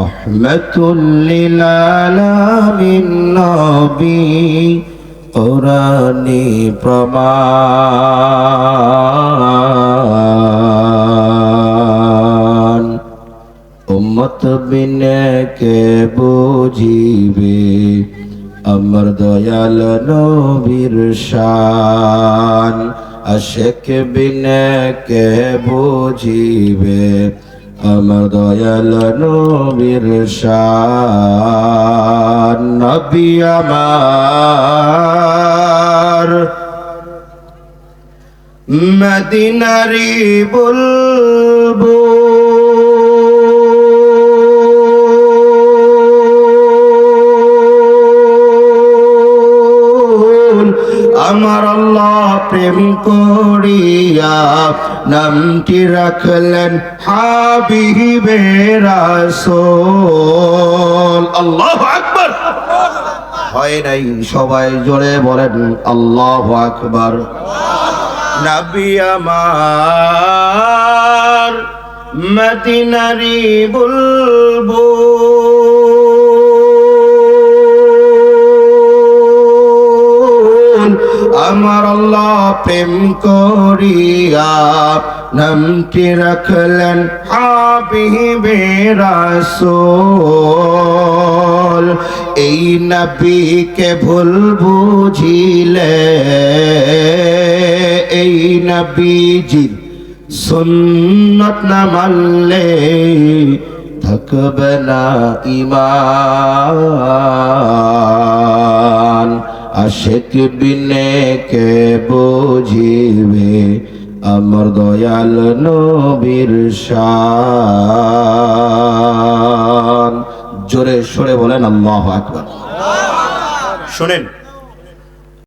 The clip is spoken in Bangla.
রহমতুল্লিলালামিন নবী, কোরআনি প্রমাণ। উম্মত বিনে কে বুঝিবে? আমার দয়াল নবীর শান। আশেক বিনে কে বুঝিবে? আমার দয়াল নবীর শান নবী আমার। মদিনারি বলব আমার আল্লাহ প্রেম করিয়া নামটি রাখলেন হাবিবে রাসূল। আল্লাহু আকবার। হয় নাই, সবাই জোরে বলেন আল্লাহু আকবার। নবী আমার মদিনারি বলব আমার আল্লাহ প্রেম করিয়া নামটি রাখলেন হাবিবে এই নবীকে ভুল বুঝিলে, এই নবীজির সুন্নত না মানলে থাকবে না ইমান। আশেক বিনে কে বুঝিবে? আমার দয়াল নবীর শান। জোরে সরে বলেন আল্লাহ আকবার। শোনেন